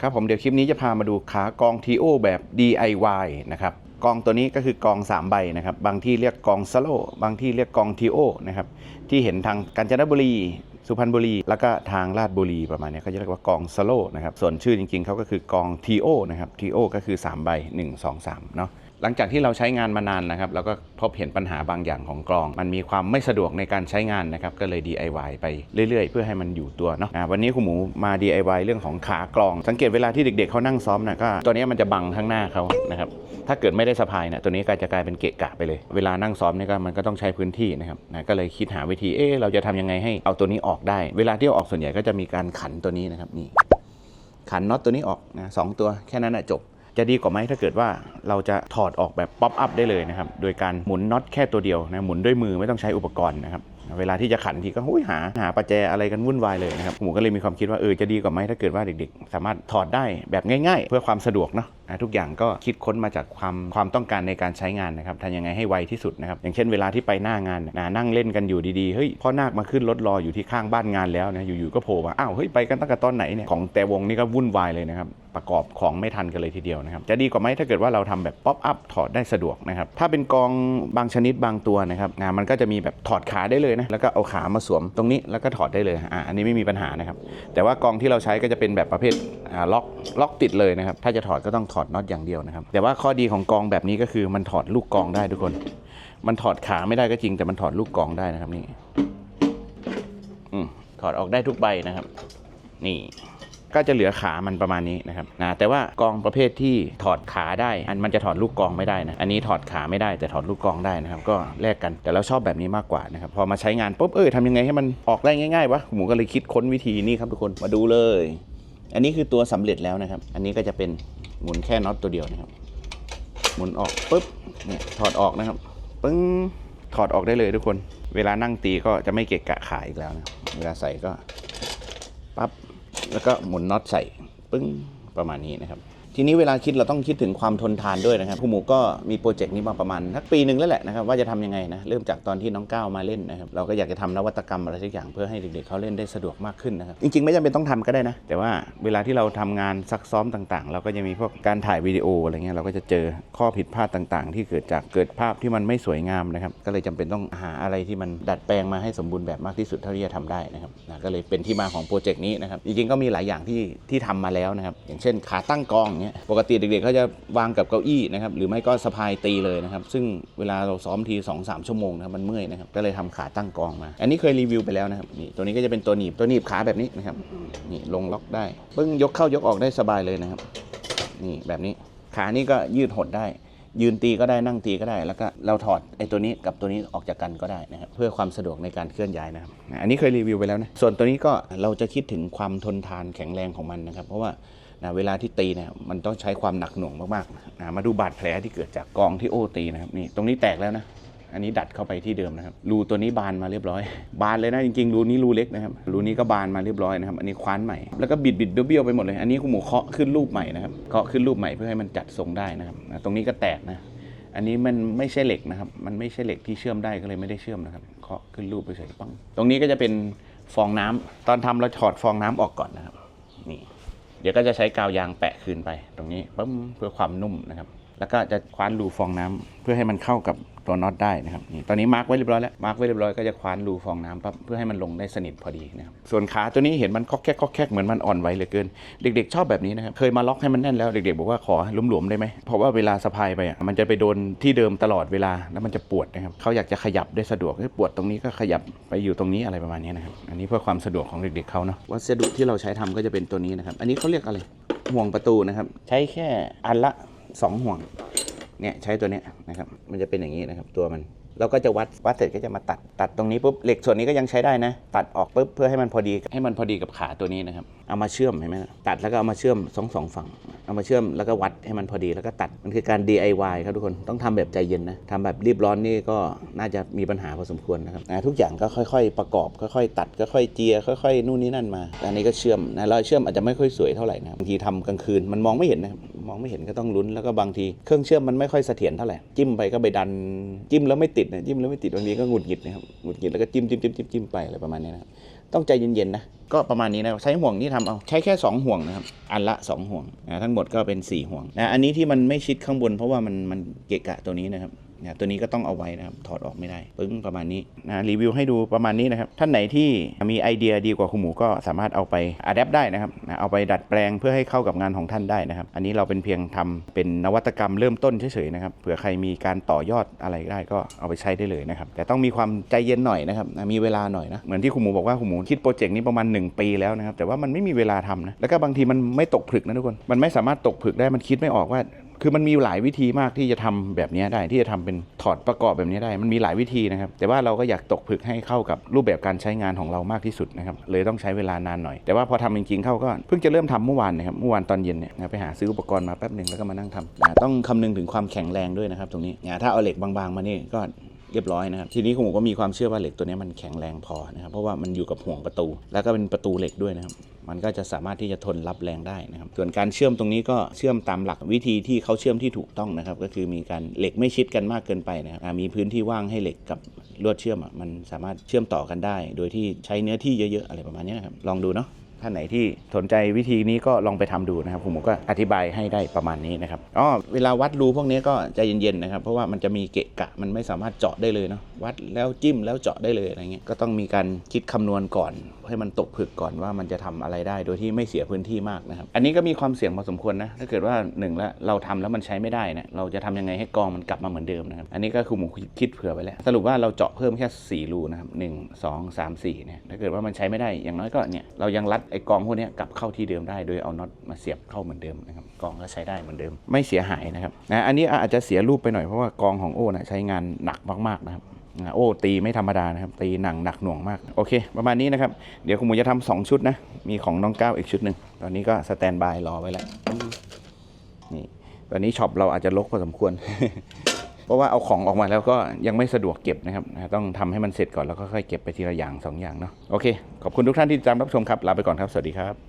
ครับผมเดี๋ยวคลิปนี้จะพามาดูขากองทีโอแบบ DIY นะครับกองตัวนี้ก็คือกอง 3 ใบนะครับบางที่เรียกกองสโลบางที่เรียกกองทีโอนะครับที่เห็นทางกาญจนบุรีสุพรรณบุรี แล้วก็ทางราชบุรีประมาณนี้เขาจะเรียกว่ากองสโลนะครับส่วนชื่อจริงๆเขาก็คือกองทีโอนะครับทีโอก็คือ 3 ใบ 1 2 3เนาะ หลังจากที่เราใช้งานมานานนะครับเราก็พบเห็นปัญหาบางอย่างของกลอง มันมีความไม่สะดวกในการใช้งานนะครับก็เลย DIY ไปเรื่อย ๆ เพื่อให้มันอยู่ตัวเนาะอ่าวันนี้คุณหมูมา DIY เรื่องของขากลอง สังเกตเวลาที่เด็ก ๆเขานั่งซ้อมนะก็ตัวนี้มันจะบังข้างหน้าเขานะครับถ้าเกิดไม่ได้สะพายเนี่ยตัวนี้ก็จะกลายเป็นเกะกะไปเลย เวลานั่งซ้อมเนี่ยก็มันก็ต้องใช้พื้นที่นะครับนะก็เลยคิดหาวิธีเอ๊เราจะทำยังไงให้เอาตัวนี้ออกได้ เวลาที่เอาออกส่วนใหญ่ก็จะมีการขันตัวนี้นะครับนี่ขันน็อตตัวนี้ออกนะสองตัวแค่นั้นนะจบ จะดีกว่าไหมถ้าเกิดว่าเราจะถอดออกแบบป๊อปอัพได้เลยนะครับ โดยการหมุนน็อตแค่ตัวเดียวนะหมุนด้วยมือไม่ต้องใช้อุปกรณ์นะครับ เวลาที่จะขันทีก็หุยหาหาประแจอะไรกันวุ่นวายเลยนะครับผมก็เลยมีความคิดว่าเออจะดีกว่าไหมถ้าเกิดว่าเด็กๆ สามารถถอดได้แบบง่าย ๆ เพื่อความสะดวกเนาะอะทุกอย่างก็คิดค้นมาจากความความต้องการในการใช้งานนะครับทำยังไงให้ไวที่สุดนะครับอย่างเช่นเวลาที่ไปหน้างานนะนั่งเล่นกันอยู่ดีๆเฮ้ยพ่อนาคมาขึ้นรถรออยู่ที่ข้างบ้านงานแล้วนะอยู่ๆก็โผล่มาอ้าวเฮ้ยไปกันตั้งแต่ตอนไหนเนี่ยของแต่วงนี่ก็วุ่นวายเลยนะครับประกอบของไม่ทันกันเลยทีเดียวนะครับจะดีกว่าไหมถ้าเกิดว่าเราทำแบบป๊อปอัพถอดได้สะดวกนะครับถ้าเป็นกองบางชนิดบางตัวนะครับงานมันก็จะมีแบบถอดขาได้เลยนะ แล้วก็เอาขามาสวมตรงนี้แล้วก็ถอดได้เลยอ่าอันนี้ไม่มีปัญหานะครับ แต่ว่ากองที่เราใช้ก็จะเป็นแบบประเภทอ่าล็อกล็อกติดเลยนะครับ ถ้าจะถอดก็ต้องถอดน็อตอย่างเดียวนะครับ แต่ว่าข้อดีของกองแบบนี้ก็คือมันถอดลูกกองได้ทุกคน มันถอดขาไม่ได้ก็จริง แต่มันถอดลูกกองได้นะครับนี่ อืมถอดออกได้ทุกใบนะครับ นี่ ก็จะเหลือขามันประมาณนี้นะครับนะแต่ว่ากองประเภทที่ถอดขาได้ อันมันจะถอดลูกกองไม่ได้นะอันนี้ถอดขาไม่ได้แต่ถอดลูกกองได้นะครับ ก็แลกกันแต่เราชอบแบบนี้มากกว่านะครับพอมาใช้งานปุ๊บเออทำยังไงให้มันออกได้ง่ายๆวะหมูก็เลยคิดค้นวิธีนี้ครับทุกคนมาดูเลย อันนี้คือตัวสำเร็จแล้วนะครับ อันนี้ก็จะเป็นหมุนแค่น็อตตัวเดียวนะครับ หมุนออกปุ๊บเนี่ยถอดออกนะครับปึ้งถอดออกได้เลยทุกคน เวลานั่งตีก็จะไม่เกะกะขาอีกแล้วนะเวลาใส่ก็ปั๊บ แล้วก็หมุนน็อตใส่ปึ้งประมาณนี้นะครับ ทีนี้เวลาคิดเราต้องคิดถึงความทนทานด้วยนะครับผู้หมูก็มีโปรเจกต์นี้มาประมาณสักปีหนึ่งแล้วแหละนะครับว่าจะทำยังไงนะเริ่มจากตอนที่น้องก้าวมาเล่นนะครับเราก็อยากจะทำนวัตกรรมอะไรสักอย่างเพื่อให้เด็กๆเขาเล่นได้สะดวกมากขึ้นนะครับจริงๆไม่จำเป็นต้องทำก็ได้นะ แต่ว่าเวลาที่เราทำงานซักซ้อมต่างๆ เราก็จะมีพวกการถ่ายวิดีโออะไรเงี้ยเราก็จะเจอข้อผิดพลาดต่างๆ ที่เกิดจากเกิดภาพที่มันไม่สวยงามนะครับก็เลยจำเป็นต้องหาอะไรที่มันดัดแปลงมาให้สมบูรณ์แบบมากที่สุดเท่าที่จะทำได้นะครับนะก็เลยเป็นที่มาของโปรเจกต์นี้นะครับจริงๆก็มีหลายอย่างที่ที่ทำมาแล้วนะครับอย่างเช่นขาตั้งกองเนี้ยปกติเด็กๆเขาจะวางกับเก้าอี้นะครับหรือไม่ก็สะพายตีเลยนะครับซึ่งเวลาเราซ้อมที2อสชั่วโมงนะครับมันเมื่อยนะครับก็เลยทำขาตั้งกองมา อันนี้เคยรีวิวไปแล้วนะครับนี่ตัวนี้ก็จะเป็นตัวหนีบตัวหนีบขาแบบนี้นะครับนี่ลงล็อกได้ปึ้งยกเข้ายกออกได้สบายเลยนะครับนี่แบบนี้ขานี่ก็ยืดหดได้ยืนตีก็ได้นั่งตีก็ได้แล้วก็เราถอดไอ้ตัวนี้กับตัวนี้ออกจากกันก็ได้นะครับเพื่อความสะดวกในการเคลื่อนย้ายนะครับอันนี้เคยรีวิวไปแล้วนะส่วนตัวนี้ก็เราจะคิดถึงความทนทานแข็งแรงของมันนะครับ เพราะว่า นะเวลาที่ตีเนี่ยมันต้องใช้ความหนักหน่วงมากๆนะมาดูบาดแผลที่เกิดจากกองที่โอ้ตีนะครับนี่ตรงนี้แตกแล้วนะอันนี้ดัดเข้าไปที่เดิมนะครับรูตัวนี้บานมาเรียบร้อย บานเลยนะจริงๆรูนี้รูเล็กนะครับรูนี้ก็บานมาเรียบร้อยนะครับอันนี้คว้านใหม่แล้วก็บิดบิดเบี้ยวๆไปหมดเลยอันนี้คุณหมูเคาะขึ้นรูปใหม่นะครับเคาะขึ้นรูปใหม่เพื่อให้มันจัดทรงได้นะครับตรงนี้ก็แตกนะอันนี้มันไม่ใช่เหล็กนะครับ มันไม่ใช่เหล็กที่เชื่อมได้ก็เลยไม่ได้เชื่อมนะครับเคาะขึ้นรูปไปเฉยปังตรงนี้ก็จะเป็นฟองน้ำตอนทำเราถอดฟองน้ำออกก่อนนะครับนี่ เดี๋ยวก็จะใช้กาวยางแปะคืนไปตรงนี้ปั๊มเพื่อความนุ่มนะครับ แล้วก็จะคว้านรูฟองน้ำเพื่อให้มันเข้ากับตัวน็อตได้นะครับนี่ตอนนี้มาร์กไว้เรียบร้อยแล้วมาร์กไว้เรียบร้อยก็จะคว้านรูฟองน้ำปั๊บเพื่อให้มันลงได้สนิทพอดีนะครับส่วนขาตัวนี้เห็นมันคอกแคกคอกแคกเหมือนมันอ่อนไหวเหลือเกิน เด็กๆ ชอบแบบนี้นะครับเคยมาล็อกให้มันแน่นแล้วเด็กๆบอกว่าขอหลวมๆได้ไหมเพราะว่าเวลาสะพายไปอะมันจะไปโดนที่เดิมตลอดเวลาแล้วมันจะปวดนะครับเขาอยากจะขยับได้สะดวกเฮ้ยปวดตรงนี้ก็ขยับไปอยู่ตรงนี้อะไรประมาณนี้นะครับอันนี้เพื่อความสะดวกของเด็กๆเขาเนาะวัสดุที่เราใช้ทำก็จะเป็นตัวนี้นะครับอันนี้เขาเรียกอะไรห่วงประตูนะครับใช้แค่อันละ 2ห่วงเนี่ยใช้ตัวเนี้ยนะครับมันจะเป็นอย่างนี้นะครับตัวมันเราก็จะวัดวัดเสร็จก็จะมาตัดตัดตรงนี้ปุ๊บเหล็กส่วนนี้ก็ยังใช้ได้นะ ตัดออกปุ๊บเพื่อให้มันพอดีให้มันพอดีกับขาตัวนี้นะครับเอามาเชื่อมเห็นไหมตัดแล้วก็เอามาเชื่อมสองสองฝั่งเอามาเชื่อมแล้วก็วัดให้มันพอดีแล้วก็ตัดมันคือการ DIY ครับทุกคนต้องทำแบบใจเย็นนะทำแบบรีบร้อนนี่ก็น่าจะมีปัญหาพอสมควรนะครับนะทุกอย่างก็ค่อย ๆ ประกอบค่อยๆตัดค่อยๆเจียค่อยๆนู่นนี่นั่นมาตอันนี้ก็เชื่อมนะรอยเชื่อมอาจจะไม่ค่อยสวยเท่าไหร่นะบางทีทำกลางคืนมันมองไม่เห็นนะครับ มองไม่เห็นก็ต้องลุ้นแล้วก็บางทีเครื่องเชื่อมมันไม่ค่อยเสถียรเท่าไหร่จิ้มไปก็ไปดันจิ้มแล้วไม่ติดนะจิ้มแล้วไม่ติดบางทีก็หงุดหงิดนะครับหงุดหงิดแล้วก็จิ้มจิ้มจิ้มจิ้มจิ้มไปอะไรประมาณนี้นะครับต้องใจเย็นๆนะก็ประมาณนี้นะใช้ห่วงนี่ทำเอาใช้แค่ 2 ห่วงนะครับอันละ 2 ห่วงนะทั้งหมดก็เป็น 4 ห่วงนะอันนี้ที่มันไม่ชิดข้างบน เพราะว่ามันมันเกะกะตัวนี้นะครับ นะตัวนี้ก็ต้องเอาไว้นะครับ ถอดออกไม่ได้ ปึ้งประมาณนี้นะรีวิวให้ดูประมาณนี้นะครับ ท่านไหนที่มีไอเดียดีกว่าคุณหมูก็สามารถเอาไปอัดแอปได้นะครับนะเอาไปดัดแปลงเพื่อให้เข้ากับงานของท่านได้นะครับ อันนี้เราเป็นเพียงทำเป็นนวัตกรรมเริ่มต้นเฉยๆนะครับเผื่อใครมีการต่อยอดอะไรได้ก็เอาไปใช้ได้เลยนะครับ แต่ต้องมีความใจเย็นหน่อยนะครับมีเวลาหน่อยนะเหมือนที่คุณหมูบอกว่าคุณหมูคิดโปรเจกต์นี้ประมาณ 1 ปีแล้วนะครับแต่ว่ามันไม่มีเวลาทำนะแล้วก็บางทีมันไม่ตกผลึกนะทุกคนมันไม่สามารถตกผลึกได้มันคิดไม่ออกว่า คือมันมีหลายวิธีมากที่จะทำแบบนี้ได้ที่จะทำเป็นถอดประกอบแบบนี้ได้ มันมีหลายวิธีนะครับ แต่ว่าเราก็อยากตกผลึกให้เข้ากับรูปแบบการใช้งานของเรามากที่สุดนะครับเลยต้องใช้เวลานานหน่อย แต่ว่าพอทำจริงๆเข้าก็เพิ่งจะเริ่มทำเมื่อวานนะครับเมื่อวานตอนเย็นเนี่ยไปหาซื้ออุปกรณ์มาแป๊บหนึ่งแล้วก็มานั่งทำต้องคำนึงถึงความแข็งแรงด้วยนะครับ ตรงนี้ถ้าเอาเหล็กบางๆมานี่ก็ เรียบร้อยนะครับ ทีนี้ผมก็มีความเชื่อว่าเหล็กตัวนี้มันแข็งแรงพอนะครับ เพราะว่ามันอยู่กับห่วงประตู แล้วก็เป็นประตูเหล็กด้วยนะครับ มันก็จะสามารถที่จะทนรับแรงได้นะครับ ส่วนการเชื่อมตรงนี้ก็เชื่อมตามหลักวิธีที่เขาเชื่อมที่ถูกต้องนะครับ ก็คือมีการเหล็กไม่ชิดกันมากเกินไปนะครับมีพื้นที่ว่างให้เหล็กกับลวดเชื่อมมันสามารถเชื่อมต่อกันได้ โดยที่ใช้เนื้อที่เยอะๆอะไรประมาณนี้นะครับ ลองดูเนาะ ท่านไหนที่สนใจวิธีนี้ก็ลองไปทำดูนะครับผมก็อธิบายให้ได้ประมาณนี้นะครับอ๋อเวลาวัดรูพวกนี้ก็ใจเย็นๆนะครับ เพราะว่ามันจะมีเกะกะมันไม่สามารถเจาะได้เลยเนาะวัดแล้วจิ้มแล้วเจาะได้เลยอะไรเงี้ยก็ต้องมีการคิดคำนวณก่อน ให้มันตกผึกก่อนว่ามันจะทำอะไรได้โดยที่ไม่เสียพื้นที่มากนะครับอันนี้ก็มีความเสี่ยงพอสมควรนะถ้าเกิดว่าหนึ่งล้วเราทำแล้วมันใช้ไม่ได้นะเราจะทำยังไงให้กองมันกลับมาเหมือนเดิมนะครับอันนี้ก็คือผมคิดเผื่อไว้แล้วสรุปว่าเราเจาะเพิ่มแค่สี่รูนะครับหนึ่งสองสามสี่เนี่ยถ้าเกิดว่ามันใช้ไม่ได้อย่างน้อยก็เนี่ยเรายังรัดไอ้กองพวกนี้กลับเข้าที่เดิมได้โดยเอาน็อตมาเสียบเข้าเหมือนเดิมนะครับกองก็ใช้ได้เหมือนเดิม ไม่เสียหายนะครับนะอันนี้อาจจะเสียรูปไปหน่อยเพราะว่ากองของโอ้นะใช้งานหนักมากๆนะครับ โอ้ตีไม่ธรรมดานะครับ ตีหนังหนักหน่วงมาก โอเค ประมาณนี้นะครับ เดี๋ยวคุณหมูจะทำสองชุดนะ มีของน้องก้าวอีกชุดหนึ่ง ตอนนี้ก็สแตนบายรอไว้แล้ว นี่ ตอนนี้ช็อปเราอาจจะลกพอสมควร เพราะว่าเอาของออกมาแล้วก็ยังไม่สะดวกเก็บนะครับ ต้องทำให้มันเสร็จก่อนแล้วก็ค่อยเก็บไปทีละอย่างสองอย่างเนาะ โอเค ขอบคุณทุกท่านที่ตามรับชมครับ ลาไปก่อนครับ สวัสดีครับ